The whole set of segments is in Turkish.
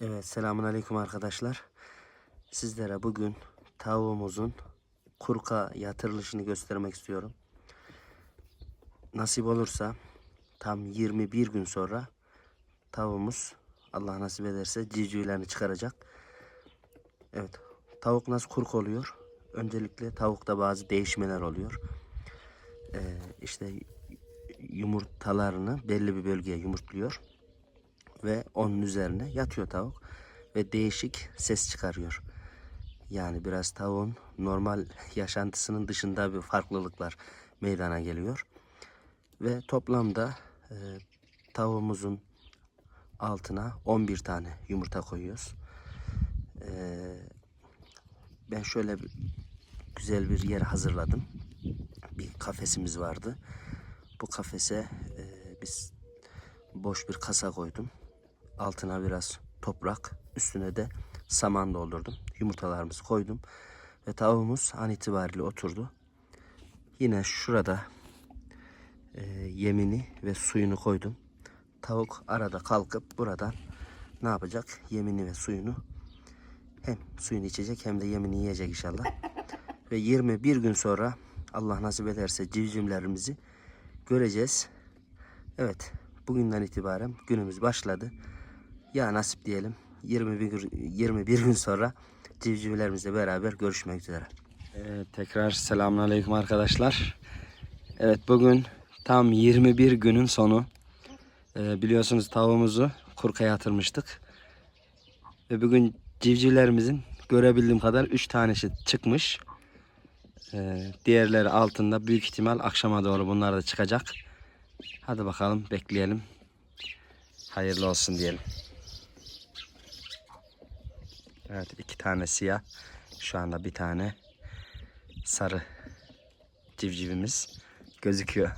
Evet selamun aleyküm arkadaşlar. Sizlere bugün tavuğumuzun kurka yatırılışını göstermek istiyorum. Nasip olursa tam 21 gün sonra tavuğumuz Allah nasip ederse civcivlerini çıkaracak. Evet tavuk nasıl kurk oluyor? Öncelikle tavukta bazı değişmeler oluyor. Ee, işte yumurtalarını belli bir bölgeye yumurtluyor ve onun üzerine yatıyor tavuk ve değişik ses çıkarıyor. Yani biraz tavuğun normal yaşantısının dışında bir farklılıklar meydana geliyor. Ve toplamda e, tavuğumuzun altına 11 tane yumurta koyuyoruz. E, ben şöyle bir, güzel bir yer hazırladım. Bir kafesimiz vardı. Bu kafese e, biz boş bir kasa koydum. Altına biraz toprak, üstüne de saman doldurdum. Yumurtalarımızı koydum ve tavuğumuz an itibariyle oturdu. Yine şurada e, yemini ve suyunu koydum. Tavuk arada kalkıp buradan ne yapacak? Yemini ve suyunu hem suyunu içecek hem de yemini yiyecek inşallah. Ve 21 gün sonra Allah nasip ederse civcivlerimizi göreceğiz. Evet, bugünden itibaren günümüz başladı. Ya nasip diyelim 21 gün, 21 gün sonra civcivlerimizle beraber görüşmek üzere. Evet, tekrar selamünaleyküm arkadaşlar. Evet bugün tam 21 günün sonu. Ee, biliyorsunuz tavuğumuzu kurkaya yatırmıştık. Ve bugün civcivlerimizin görebildiğim kadar 3 tanesi çıkmış. Ee, diğerleri altında büyük ihtimal akşama doğru bunlar da çıkacak. Hadi bakalım bekleyelim. Hayırlı olsun diyelim. Evet iki tane siyah. Şu anda bir tane sarı civcivimiz gözüküyor.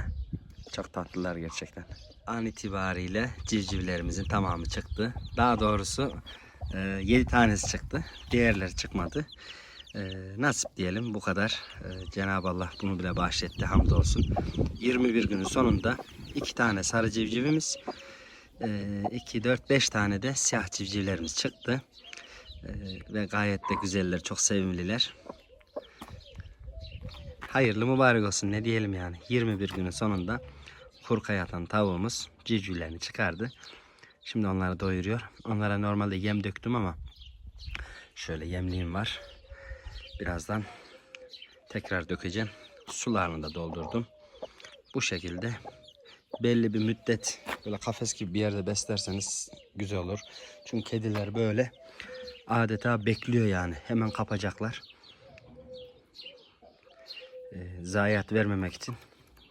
Çok tatlılar gerçekten. An itibariyle civcivlerimizin tamamı çıktı. Daha doğrusu 7 tanesi çıktı. Diğerleri çıkmadı. E, nasip diyelim bu kadar. E, Cenab-ı Allah bunu bile bahşetti hamdolsun. 21 günün sonunda iki tane sarı civcivimiz, 2, 4, 5 tane de siyah civcivlerimiz çıktı. E, ve gayet de güzeller, çok sevimliler. Hayırlı mübarek olsun ne diyelim yani. 21 günün sonunda kurka yatan tavuğumuz civcivlerini çıkardı. Şimdi onları doyuruyor. Onlara normalde yem döktüm ama şöyle yemliğim var. Birazdan tekrar dökeceğim. Sularını da doldurdum. Bu şekilde belli bir müddet böyle kafes gibi bir yerde beslerseniz güzel olur. Çünkü kediler böyle adeta bekliyor yani. Hemen kapacaklar. Ee, zayiat vermemek için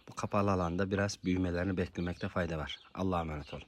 bu kapalı alanda biraz büyümelerini beklemekte fayda var. Allah'a emanet olun.